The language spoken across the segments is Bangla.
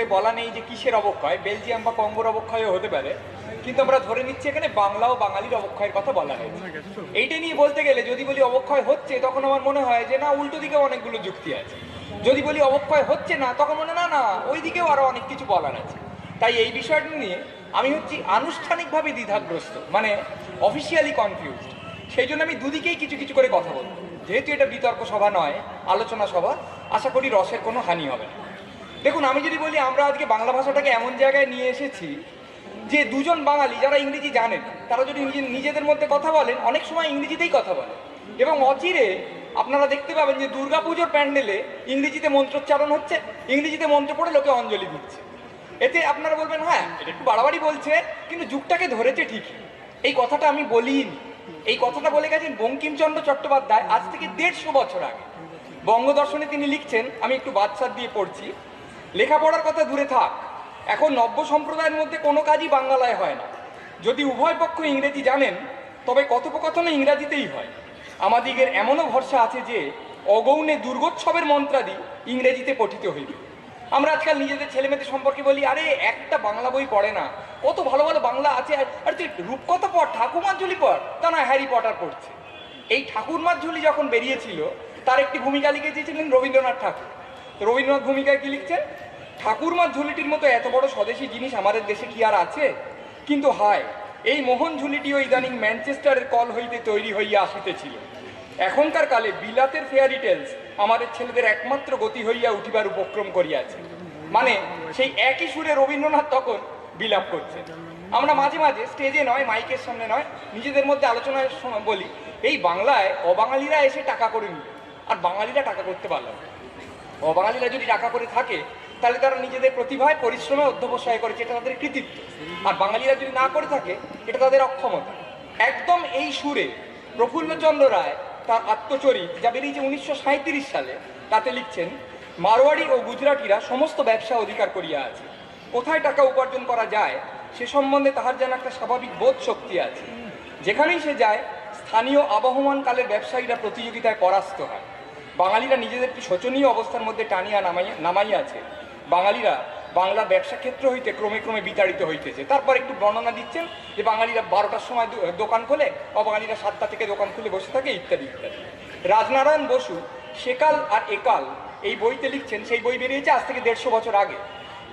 করে বলা নেই যে কিসের অবক্ষয়, বেলজিয়াম বা কঙ্গোর অবক্ষয়ও হতে পারে, কিন্তু আমরা ধরে নিচ্ছি এখানে বাংলা ও বাঙালির অবক্ষয়ের কথা বলা হয়েছে এইটা নিয়ে বলতে গেলে যদি বলি অবক্ষয় হচ্ছে, তখন আমার মনে হয় যে না, উল্টো দিকে অনেকগুলো যুক্তি আছে। যদি বলি অবক্ষয় হচ্ছে না, তখন মনে না না ওই দিকেও আরও অনেক কিছু বলার আছে। তাই এই বিষয়টা নিয়ে আমি হচ্ছি আনুষ্ঠানিকভাবে দ্বিধাগ্রস্ত মানে অফিসিয়ালি কনফিউজড সেই জন্য আমি দুদিকেই কিছু কিছু করে কথা বলব। যেহেতু এটা বিতর্ক সভা নয়, আলোচনা সভা, আশা করি রসের কোনো হানি হবে না। দেখুন, আমি যদি বলি আমরা আজকে বাংলা ভাষাটাকে এমন জায়গায় নিয়ে এসেছি যে দুজন বাঙালি যারা ইংরেজি জানেন, তারা যদি নিজে- নিজেদের মধ্যে কথা বলেন, অনেক সময় ইংরেজিতেই কথা বলেন। এবং অচিরে আপনারা দেখতে পাবেন যে দুর্গাপুজোর প্যান্ডেলে ইংরেজিতে মন্ত্রোচ্চারণ হচ্ছে, ইংরেজিতে মন্ত্র পড়ে লোকে অঞ্জলি দিচ্ছে। এতে আপনারা বলবেন হ্যাঁ এটা একটু বাড়াবাড়ি বলছে, কিন্তু যুগটাকে ধরেছে ঠিকই। এই কথাটা আমি বলিনি। এই কথাটা বলে গেছেন বঙ্কিমচন্দ্র চট্টোপাধ্যায় আজ থেকে দেড়শো বছর আগে। বঙ্গদর্শনে তিনি লিখছেন, আমি একটু বাদশার দিয়ে পড়ছি লেখাপড়ার কথা দূরে থাক। এখন নব্য সম্প্রদায়ের মধ্যে কোনো কাজই বাংলায় হয় না। যদি উভয় পক্ষ ইংরেজি জানেন, তবে কথোপকথনে ইংরাজিতেই হয়। আমাদিগের এমনও ভরসা আছে যে, অগৌণে দুর্গোৎসবের মন্ত্রাদি ইংরেজিতে পঠিত হইবে। আমরা আজকাল নিজেদের ছেলেমেয়েদের সম্পর্কে বলি, আরে, একটা বাংলা বই পড়ে না। কত ভালো ভালো বাংলা আছে। আর- তুই রূপকথা পড় ঠাকুমার ঝুলি পড়। তা না হ্যারি পটার পড়ছে। এই ঠাকুরমার ঝুলি যখন বেরিয়েছিল, তার একটি ভূমিকা লিখেছিলেন রবীন্দ্রনাথ ঠাকুর। রবীন্দ্রনাথ ভূমিকায় কি লিখছেন ঠাকুরমার ঝুলিটির মতো এত বড় স্বদেশী জিনিস আমাদের দেশে কি আর আছে? কিন্তু হায়, এই মোহন ঝুলিটিও ইদানিং ম্যানচেস্টারের কল হইতে তৈরি হইয়া আসিতেছিল। এখনকার কালে বিলাতের ফেয়ারি টেলস আমাদের ছেলেদের একমাত্র গতি হইয়া উঠিবার উপক্রম করিয়াছে। মানে সেই একই সুরে রবীন্দ্রনাথ তখন বিলাপ করছেন। আমরা মাঝে মাঝে স্টেজে নয়, মাইকের সামনে নয়, নিজেদের মধ্যে আলোচনার সময় বলি, এই বাংলায় অবাঙালিরা এসে টাকা করে নিল, আর বাঙালিরা টাকা করতে পারল না। অবাঙালিরা যদি টাকা করে থাকে, তাহলে তারা নিজেদের প্রতিভায়, পরিশ্রমে অধ্যবসায় করেছে এটা তাদের কৃতিত্ব। আর বাঙালিরা যদি না করে থাকে, এটা তাদের অক্ষমতা। একদম এই সুরে প্রফুল্লচন্দ্র রায় তার আত্মচরিত, যা বেরিয়েছে উনিশশো সালে, তাতে লিখছেন, মারোয়াড়ি ও গুজরাটিরা সমস্ত ব্যবসা অধিকার করিয়া আছে। কোথায় টাকা উপার্জন করা যায়, সে সম্বন্ধে তাহার যেন একটা স্বাভাবিক বোধ শক্তি আছে। যেখানেই সে যায়, স্থানীয় আবহমান কালের ব্যবসায়ীরা প্রতিযোগিতায় পরাস্ত হয়। বাঙালিরা নিজেদেরকে শোচনীয় অবস্থার মধ্যে টানিয়া নামাইয়া নামাইয়াছে। বাঙালিরা বাংলা ব্যবসা ক্ষেত্র হইতে ক্রমে ক্রমে বিতাড়িত হইতেছে। তারপর একটু বর্ণনা দিচ্ছেন যে বাঙালিরা বারোটার সময় দোকান খোলে, অবাঙালিরা সাতটা থেকে দোকান খুলে বসে থাকে, ইত্যাদি ইত্যাদি। রাজনারায়ণ বসু, সেকাল আর একাল এই বইতে লিখছেন, সেই বই বেরিয়েছে আজ থেকে দেড়শো বছর আগে।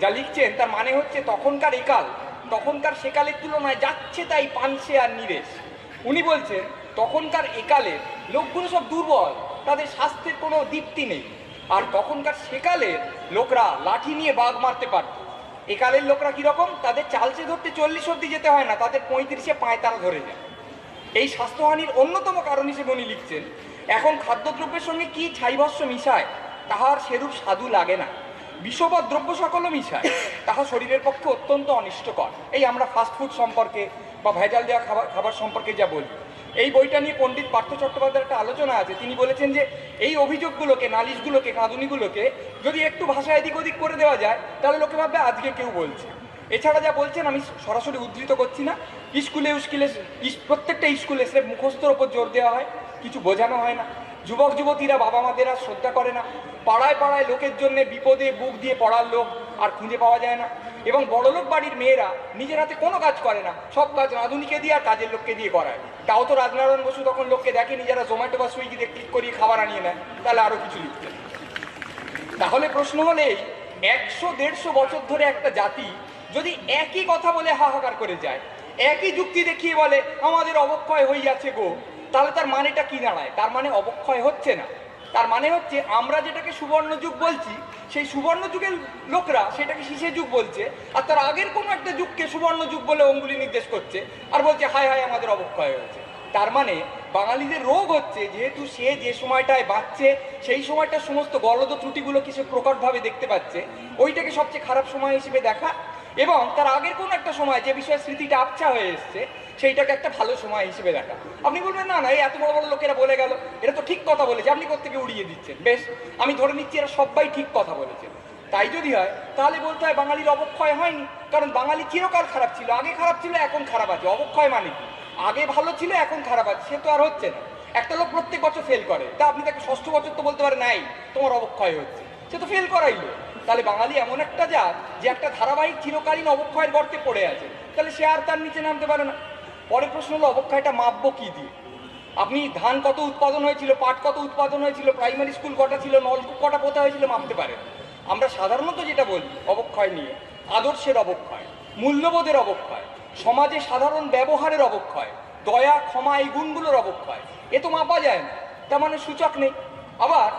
যা লিখছেন, তার মানে হচ্ছে তখনকার একাল, তখনকার সেকালের তুলনায় যাচ্ছে তাই পানসে আর নিরেশ। উনি বলছেন, তখনকার একালের লোকগুলো সব দুর্বল। তাদের স্বাস্থ্যের কোনো দীপ্তি নেই। আর তখনকার সেকালের লোকরা লাঠি নিয়ে বাঘ মারতে পারত। একালের লোকরা কীরকম? তাদের চালচে ধরতে চল্লিশ অব্দি যেতে হয় না, তাদের পঁয়ত্রিশে পায় তারা ধরে যায় এই স্বাস্থ্যহানির অন্যতম কারণ হিসেবে উনি লিখছেন, এখন খাদ্যদ্রব্যের সঙ্গে কি ছাইভস্য মিশায়, তাহার সেরূপ স্বাদু লাগে না। বিষবাদ দ্রব্য সকলও মিশায়, তাহা শরীরের পক্ষে অত্যন্ত অনিষ্টকর। এই আমরা ফাস্টফুড সম্পর্কে বা ভেজাল দেওয়া খাবার খাবার সম্পর্কে যা বলি। এই বইটা নিয়ে পণ্ডিত পার্থ চট্টোপাধ্যায়ের একটা আলোচনা আছে। তিনি বলেছেন যে, এই অভিযোগগুলোকে, নালিশগুলোকে, কাঁদুনিগুলোকে যদি একটু ভাষা এদিক ওদিক করে দেওয়া যায়, তাহলে লোকে ভাববে আজকে কেউ বলছে। এছাড়া যা বলছেন, আমি সরাসরি উদ্ধৃত করছি না। স্কুলে স্কুলে প্রত্যেকটা স্কুলে সে মুখস্থর ওপর জোর দেওয়া হয়, কিছু বোঝানো হয় না। যুবক, যুবতীরা বাবা মাদের আর শ্রদ্ধা করে না। পাড়ায় পাড়ায় লোকের জন্য বিপদে বুক দিয়ে পড়ার লোক আর খুঁজে পাওয়া যায় না। এবং বড়লোক বাড়ির মেয়েরা নিজের হাতে কোনো কাজ করে না। সব কাজ রাঁধুনিকে দিয়ে আর কাজের লোককে দিয়ে করায়। তাও তো রাজনারায়ণ বসু তখন লোককে দেখেনি যারা জোম্যাটো বা সুইগিতে ক্লিক করিয়ে খাবার আনিয়ে নেয়। তাহলে আরও কিছু লিখতেন তাহলে প্রশ্ন হলে একশো দেড়শো বছর ধরে একটা জাতি যদি একই কথা বলে হাহাকার করে যায়, একই যুক্তি দেখিয়ে বলে, আমাদের অবক্ষয় হইয়াছে গো। তাহলে তার মানেটা কি দাঁড়ায়? তার মানে অবক্ষয় হচ্ছে না। তার মানে হচ্ছে আমরা যেটাকে সুবর্ণ যুগ বলছি, সেই সুবর্ণ যুগের লোকরা সেটাকে শিশে যুগ বলছে, আর তার আগের কোনো একটা যুগকে সুবর্ণ যুগ বলে অঙ্গুলি নির্দেশ করছে, আর বলছে, হায় হায়, আমাদের অবক্ষয় হয়েছে। তার মানে বাঙালিদের রোগ হচ্ছে, যেহেতু সে যে সময়টায় বাঁচছে, সেই সময়টা সমস্ত গলদ ত্রুটিগুলোকে সে প্রকটভাবে দেখতে পাচ্ছে? ওইটাকে সবচেয়ে খারাপ সময় হিসেবে দেখা এবং তার আগের কোনো একটা সময় যে বিষয়ে স্মৃতিটা আবছা হয়ে এসছে, সেইটাকে একটা ভালো সময় হিসেবে দেখা। আপনি বলবেন, না না, এই এত বড় বড় লোকেরা বলে গেল। এটা তো ঠিক কথা বলেছে। আপনি কোথেকে উড়িয়ে দিচ্ছেন? বেশ, আমি ধরে নিচ্ছি এরা সবাই ঠিক কথা বলেছে। তাই যদি হয়, তাহলে বলতে হয় বাঙালির অবক্ষয় হয়নি। কারণ বাঙালি চিরকাল খারাপ ছিল। আগে খারাপ ছিল, এখন খারাপ আছে। অবক্ষয় মানে কি? আগে ভালো ছিল, এখন খারাপ আছে। সে তো আর হচ্ছে না। একটা লোক প্রত্যেক বছর ফেল করে। তা আপনি তাকে ষষ্ঠ বছর তো বলতে পারে নাই, তোমার অবক্ষয় হচ্ছে। সে তো ফেল করাইলো তাহলে বাঙালি এমন একটা জাত যে একটা ধারাবাহিক চিরকালীন অবক্ষয়ের গর্তে পড়ে আছে। তাহলে সে আর তার নিচে নামতে পারে না। পরের প্রশ্ন হলো, অবক্ষয়টা মাপবো কি দিয়ে? আপনি ধান কত উৎপাদন হয়েছিল, পাট কত উৎপাদন হয়েছিল, প্রাইমারি স্কুল কটা ছিল, নলকূপ কটা পোতা হয়েছিল মাপতে পারে। আমরা সাধারণত যেটা বলি, অবক্ষয় নিয়ে, আদর্শের অবক্ষয়, মূল্যবোধের অবক্ষয়, সমাজে সাধারণ ব্যবহারের অবক্ষয়, দয়া, ক্ষমা, এই গুণগুলোর অবক্ষয়। এ তো মাপা যায় না, তার মানে সূচক নেই। আবার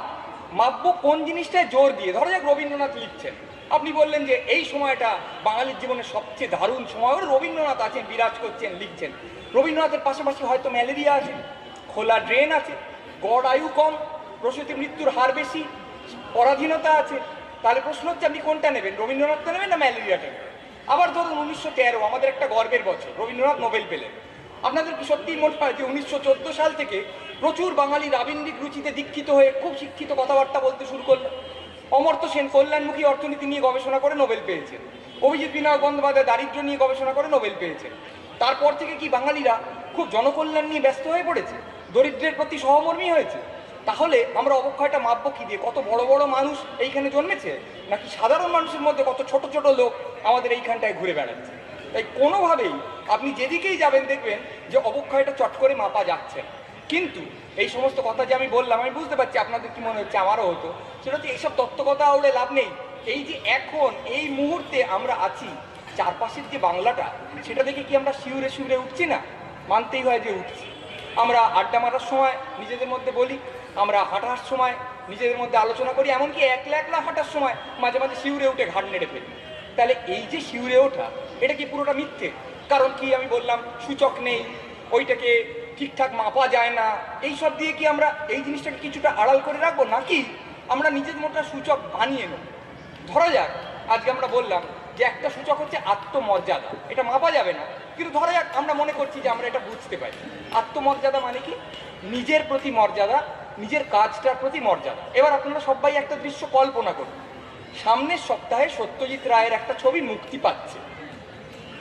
মাপবো কোন জিনিসটায় জোর দিয়ে? ধরা যাক রবীন্দ্রনাথ লিখছেন। আপনি বললেন যে এই সময়টা বাঙালির জীবনে সবচেয়ে দারুণ সময়। রবীন্দ্রনাথ আছেন, বিরাজ করছেন, লিখছেন। রবীন্দ্রনাথের পাশাপাশি হয়তো ম্যালেরিয়া আছে, খোলা ড্রেন আছে, গড় আয়ু কম প্রসূতি মৃত্যুর হার বেশি, পরাধীনতা আছে। তাহলে প্রশ্ন হচ্ছে আপনি কোনটা নেবেন, রবীন্দ্রনাথটা নেবেন না ম্যালেরিয়াটা নেবেন? আবার ধরুন উনিশশো তেরো, আমাদের একটা গর্বের বছর, রবীন্দ্রনাথ নোবেল পেলেন। আপনাদের সত্যিই মনে হয় যে উনিশশো চোদ্দ সাল থেকে প্রচুর বাঙালি রাবীন্দ্রিক রুচিতে দীক্ষিত হয়ে খুব শিক্ষিত কথাবার্তা বলতে শুরু করল অমর্ত্য সেন কল্যাণমুখী অর্থনীতি নিয়ে গবেষণা করে নোবেল পেয়েছেন। অভিজিৎ বিনায়ক বন্দ্যোপাধ্যায় দারিদ্র্য নিয়ে গবেষণা করে নোবেল পেয়েছেন। তারপর থেকে কি বাঙালিরা খুব জনকল্যাণ নিয়ে ব্যস্ত হয়ে পড়েছে? দরিদ্রের প্রতি সহমর্মী হয়েছে? তাহলে আমরা অবক্ষয়টা মাপবো কি দিয়ে? কত বড় বড় মানুষ এইখানে জন্মেছে? নাকি সাধারণ মানুষের মধ্যে কত ছোট ছোট লোক আমাদের এইখানটায় ঘুরে বেড়াচ্ছে? তাই কোনোভাবেই আপনি যেদিকেই যাবেন দেখবেন যে অবক্ষয়টা চট করে মাপা যাচ্ছে না। কিন্তু এই সমস্ত কথা যে আমি বললাম, আমি বুঝতে পারছি আপনাদের কি মনে হচ্ছে, আমারও হতো। সেটা হচ্ছে এইসব তত্ত্বকথা আউড়ে লাভ নেই। এই যে এখন, এই মুহূর্তে আমরা আছি, চারপাশের যে বাংলাটা, সেটা দেখে কি আমরা শিউরে শিউরে উঠছি না? মানতেই হয় যে উঠছি। আমরা আড্ডা মারার সময় নিজেদের মধ্যে বলি, আমরা হাঁটার সময় নিজেদের মধ্যে আলোচনা করি, এমনকি একলা একলা হাঁটার সময় মাঝে মাঝে শিউরে উঠে ঘাট নেড়ে ফেলি। তাহলে এই যে শিউরে ওঠা, এটা কি পুরোটা মিথ্যে? কারণ কি আমি বললাম, সূচক নেই, ওইটাকে ঠিকঠাক মাপা যায় না। এই সব দিয়ে কি আমরা এই জিনিসটাকে কিছুটা আড়াল করে রাখব? নাকি আমরা নিজের মতো সূচক বানিয়ে নেব? ধরা যাক, আজকে আমরা বললাম যে একটা সূচক হচ্ছে আত্মমর্যাদা। এটা মাপা যাবে না। কিন্তু ধরা যাক, আমরা মনে করছি যে আমরা এটা বুঝতে পারি। আত্মমর্যাদা মানে কি? নিজের প্রতি মর্যাদা, নিজের কাজটার প্রতি মর্যাদা। এবার আপনারা সবাই একটা দৃশ্য কল্পনা করুন। সামনের সপ্তাহে সত্যজিৎ রায়ের একটা ছবি মুক্তি পাচ্ছে।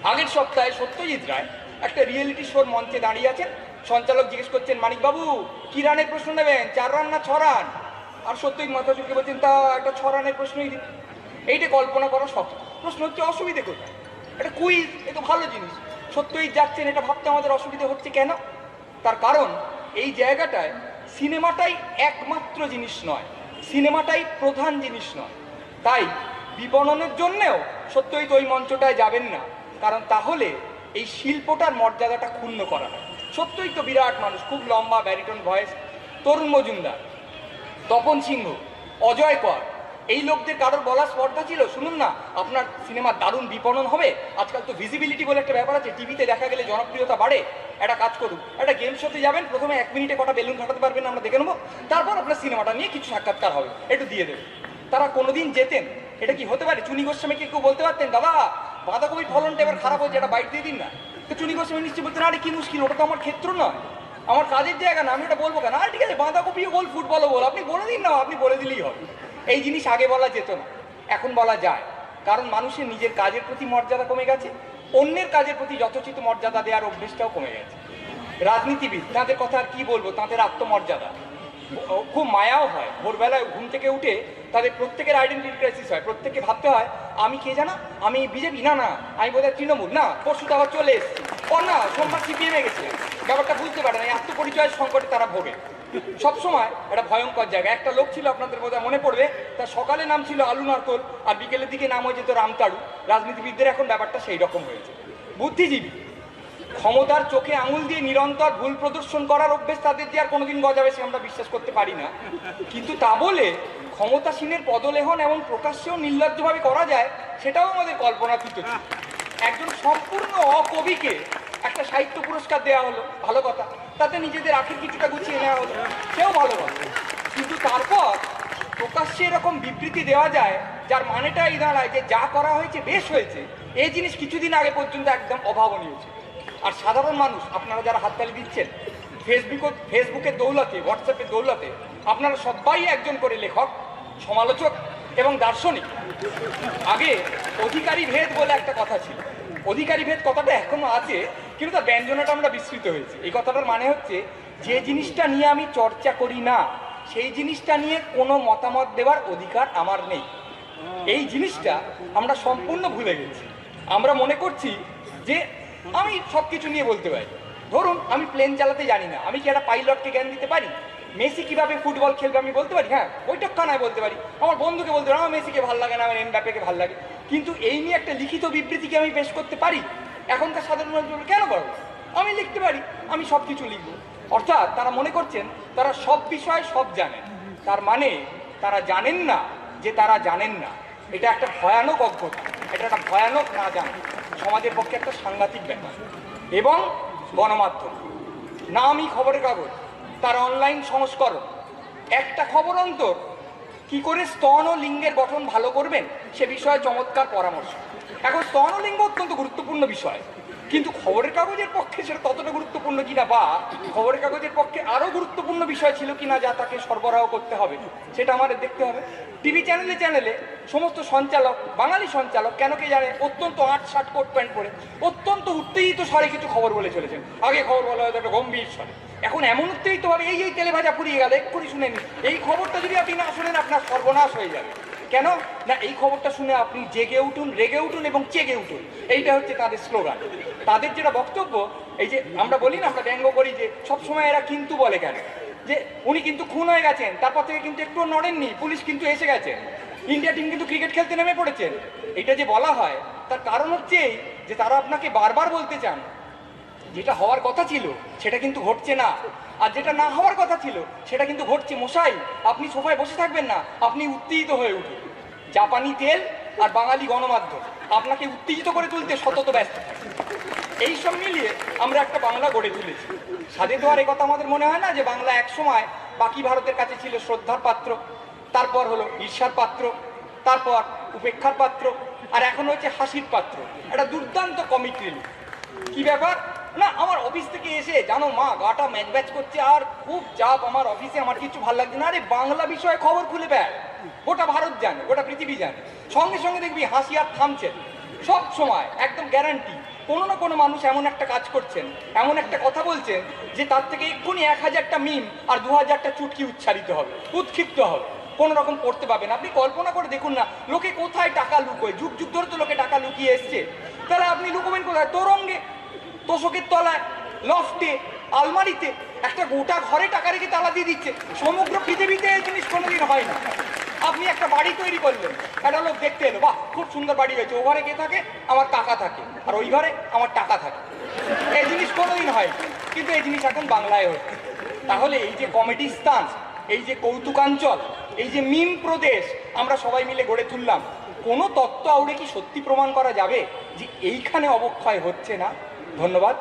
আগের সপ্তাহে সত্যজিৎ রায় একটা রিয়েলিটি শোর মঞ্চে দাঁড়িয়ে আছেন। সঞ্চালক জিজ্ঞেস করছেন, মানিকবাবু, কি রানের প্রশ্ন নেবেন? চার রান না ছ রান? আর সত্যজিৎ মাথা চুকে বলছেন, তা একটা ছ রানের প্রশ্নই দিন এইটা কল্পনা করা শক্ত প্রশ্ন হচ্ছে, অসুবিধে কোথায়? এটা কুইজ এ তো ভালো জিনিস। সত্যই যাচ্ছেন, এটা ভাবতে আমাদের অসুবিধা হচ্ছে কেন? তার কারণ, এই জায়গাটায় সিনেমাটাই একমাত্র জিনিস নয়। সিনেমাটাই প্রধান জিনিস নয়। তাই বিপণনের জন্যেও সত্যই তো ওই মঞ্চটায় যাবেন না। কারণ তাহলে এই শিল্পটার মর্যাদাটা ক্ষুণ্ণ করা হয়। সত্যই তো বিরাট মানুষ, খুব লম্বা ব্যারিটন ভয়েস, তরুণ মজুমদার, তপন সিংহ, অজয় কর। এই লোকদের কারোর বলার স্পর্ধা ছিল? শুনুন না, আপনার সিনেমার দারুণ বিপণন হবে। আজকাল তো ভিজিবিলিটি বলে একটা ব্যাপার আছে, টিভিতে দেখা গেলে জনপ্রিয়তা বাড়ে। একটা কাজ করুন, একটা গেম শোতে যাবেন, প্রথমে এক মিনিটে কটা বেলুন খাটাতে পারবেন, আমরা দেখে নেব। তারপর আপনার সিনেমাটা নিয়ে কিছু সাক্ষাৎকার হবে, একটু দিয়ে দেবেন। তারা কোনোদিন যেতেন, এটা কি হতে পারে? চুনি গোস্বামীকে কেউ বলতে পারতেন দাদা বাঁধাকপির ফলনটা এবার খারাপ হয়েছে, এটা বাইট দিয়ে দিন না। চুনি গোস্বামী নিশ্চয়ই বলতেন আরে কি মুশকিল? ওটা তো আমার ক্ষেত্র নয়। আমার কাজের জায়গা না, আমি ওটা বলব কেন? আর ঠিক আছে, বাঁধাকপিও বল, ফুটবলও বল, আপনি বলে দিন না, আপনি বলে দিলেই হবে। এই জিনিস আগে বলা যেত না, এখন বলা যায়। কারণ মানুষের নিজের কাজের প্রতি মর্যাদা কমে গেছে, অন্যের কাজের প্রতি যথোচিত মর্যাদা দেওয়ার অভ্যেসটাও কমে গেছে। রাজনীতিবিদ, তাদের কথা আর কি বলব? তাদের আত্মমর্যাদা। খুব মায়াও হয়। ভোরবেলায় ঘুম থেকে উঠে তাদের প্রত্যেকের আইডেন্টিটি ক্রাইসিস হয়। প্রত্যেককে ভাবতে হয়, আমি কে জানা? আমি বিজেপি না না। আমি বোধহয় তৃণমূল। না, পরশু তো আবার চলে এসেছি। ও, না, সোমবার সিপিএমে গেছে। ব্যাপারটা বুঝতে পারে না, এই আত্মপরিচয়ের সংকটে তারা ভোগে। সবসময় একটা ভয়ঙ্কর জায়গা। একটা লোক ছিল আপনাদের বোধহয় মনে পড়বে, তার সকালে নাম ছিল আলু নারকোল, আর বিকেলের দিকে নাম হয়ে যেত রামতাড়ু রাজনীতিবিদদের এখন ব্যাপারটা সেই রকম হয়েছে। বুদ্ধিজীবী। ক্ষমতার চোখে আঙুল দিয়ে নিরন্তর ভুল প্রদর্শন করার অভ্যেস তাদের দিয়ে আর কোনোদিন গজাবে সে আমরা বিশ্বাস করতে পারি না। কিন্তু তা বলে ক্ষমতাসীনের পদলেহন এবং প্রকাশ্যেও নির্লজ্জভাবে করা যায়, সেটাও আমাদের কল্পনাতীত একজন সম্পূর্ণ অকবিকে একটা সাহিত্য পুরস্কার দেওয়া হলো, ভালো কথা। তাতে নিজেদের আখের কিছুটা গুছিয়ে নেওয়া হলো, সেও ভালো কথা। কিন্তু তারপর প্রকাশ্যে এরকম বিবৃতি দেওয়া যায়, যার মানেটা এই দাঁড়ায় যে যা করা হয়েছে, বেশ হয়েছে। এই জিনিস কিছুদিন আগে পর্যন্ত একদম অভাবনীয় ছিল। আর সাধারণ মানুষ, আপনারা যারা হাততালি দিচ্ছেন ফেসবুক ফেসবুকের দৌলতে হোয়াটসঅ্যাপের দৌলতে, আপনারা সবাই একজন করে লেখক, সমালোচক এবং দার্শনিক। আগে অধিকারী ভেদ বলে একটা কথা ছিল। অধিকারী ভেদ কথাটা এখনও আছে, কিন্তু তার ব্যঞ্জনাটা আমরা বিস্তৃত হয়েছে। এই কথাটার মানে হচ্ছে, যে জিনিসটা নিয়ে আমি চর্চা করি না, সেই জিনিসটা নিয়ে কোনো মতামত দেওয়ার অধিকার আমার নেই। এই জিনিসটা আমরা সম্পূর্ণ ভুলে গেছি। আমরা মনে করছি যে আমি সব কিছু নিয়ে বলতে পারি। ধরুন, আমি প্লেন চালাতে জানি না। আমি কি একটা পাইলটকে জ্ঞান দিতে পারি? মেসি কীভাবে ফুটবল খেলবে আমি বলতে পারি? হ্যাঁ কানায় বলতে পারি। আমার বন্ধুকে বলতে পারি আমার মেসিকে ভালো লাগে না, আমার এমবাপেকে ভালো লাগে। কিন্তু এই নিয়ে একটা লিখিত বিবৃতিকে আমি পেশ করতে পারি? এখনকার সাধারণ মানুষ কেন পারব? আমি লিখতে পারি, আমি সব কিছু লিখব। অর্থাৎ তারা মনে করছেন, তারা সব বিষয়ে সব জানেন তার মানে তারা জানেন না যে তারা জানেন না। এটা একটা ভয়ানক অজ্ঞতা এটা একটা ভয়ানক না জানা। সমাজের পক্ষে একটা সাংঘাতিক ব্যাপার। এবং গণমাধ্যম। নামই খবরের কাগজ, তার অনলাইন সংস্করণ। একটা খবর অন্তর। কি করে স্তন ও লিঙ্গের গঠন ভালো করবেন, সে বিষয়ে চমৎকার পরামর্শ। এখন স্তন ও লিঙ্গ অত্যন্ত গুরুত্বপূর্ণ বিষয়। কিন্তু খবরের কাগজের পক্ষে সেটা ততটা গুরুত্বপূর্ণ কিনা বা খবরের কাগজের পক্ষে আরও গুরুত্বপূর্ণ বিষয় ছিল কিনা যা তাকে সরবরাহ করতে হবে, সেটা আমাদের দেখতে হবে। টিভি চ্যানেলে চ্যানেলে সমস্ত সঞ্চালক, বাঙালি সঞ্চালক কেন কে জানে, অত্যন্ত আট শার্ট কোট প্যান্ট পরে অত্যন্ত উত্তেজিত স্বরে কিছু খবর বলে চলেছেন। আগে খবর বলা হয়তো একটা গম্ভীর স্বরে। এখন এমন উত্তেজিত হবে এই এই তেলে ভাজা ফুরিয়ে গেল, এক্ষুনি শুনে নিন। এই খবরটা যদি আপনি না শুনেন, আপনার সর্বনাশ হয়ে যাবে। কেন? না, এই খবরটা শুনে আপনি জেগে উঠুন, রেগে উঠুন এবং চেগে উঠুন। এইটা হচ্ছে তাদের স্লোগান। তাদের যেটা বক্তব্য, এই যে আমরা বলি না, আমরা ব্যঙ্গ করি যে সবসময় এরা কিন্তু বলে কেন? যে, উনি কিন্তু খুন হয়ে গেছেন, তারপর থেকে কিন্তু একটু নড়েননি, পুলিশ কিন্তু এসে গেছে। ইন্ডিয়া টিম কিন্তু ক্রিকেট খেলতে নেমে পড়েছেন। এটা যে বলা হয়, তার কারণ হচ্ছে এই যে, তারা আপনাকে বারবার বলতে চান। যেটা হওয়ার কথা ছিল, সেটা কিন্তু ঘটছে না। আর যেটা না হওয়ার কথা ছিল, সেটা কিন্তু ঘটছে। মশাই, আপনি সোফায় বসে থাকবেন না, আপনি উত্তেজিত হয়ে উঠুন। জাপানি তেল আর বাঙালি গণমাধ্যম, আপনাকে উত্তেজিত করে তুলতে সতত ব্যস্ত এই সব মিলিয়ে আমরা একটা বাংলা গড়ে তুলেছি। দোয়ার এই কথা আমাদের মনে হয় না যে বাংলা এক সময় বাকি ভারতের কাছে ছিল শ্রদ্ধার পাত্র, তারপর হলো ঈর্ষার পাত্র, তারপর উপেক্ষার পাত্র, আর এখন হচ্ছে হাসির পাত্র। একটা দুর্দান্ত কমিক রিলিফ কি ব্যাপার? না, আমার অফিস থেকে এসে, জানো মা, গাটা ম্যাচ ব্যাচ করছে আর খুব চাপ আমার অফিসে আমার কিছু ভালো লাগছে না। আরে, বাংলা বিষয়ে খবর খুলে বেড় গোটা ভারত জানে, গোটা পৃথিবী জানে। সঙ্গে সঙ্গে দেখবি, হাসি আর থামছে। সব সময়, একদম গ্যারান্টি কোনো না কোনো মানুষ এমন একটা কাজ করছেন, এমন একটা কথা বলছেন, যে তার থেকে এক্ষুনি এক হাজারটা মিম আর দু হাজারটা চুটকি উচ্চারিত হবে, উৎক্ষিপ্ত হবে। কোনো রকম করতে পারবেন আপনি কল্পনা করে দেখুন না, লোকে কোথায় টাকা লুকোয়? যুগ যুগ ধরে তো লোকে টাকা লুকিয়ে এসছে। তাহলে আপনি লুকোবেন কোথায়? তোরঙ্গে। তোষকের তলায়, লফটে, আলমারিতে একটা গোটা ঘরে টাকা রেখে তালা দিয়ে দিচ্ছে। সমগ্র পৃথিবীতে এই জিনিস কোনোদিন হয় না। আপনি একটা বাড়ি তৈরি করলেন, একটা লোক দেখতে এলো, বাহ, খুব সুন্দর বাড়ি হয়েছে ও ঘরে কে থাকে? আমার টাকা থাকে। আর ওই ঘরে আমার টাকা থাকে। এই জিনিস কোনোদিন হয়। কিন্তু এই জিনিস এখন বাংলায় হচ্ছে তাহলে এই যে কমেডি স্থান এই যে কৌতুকাঞ্চল, এই যে মিম প্রদেশ, আমরা সবাই মিলে গড়ে তুললাম, কোনো তত্ত্ব আউড়ে কি সত্যি প্রমাণ করা যাবে যে এইখানে অবক্ষয় হচ্ছে না? ধন্যবাদ।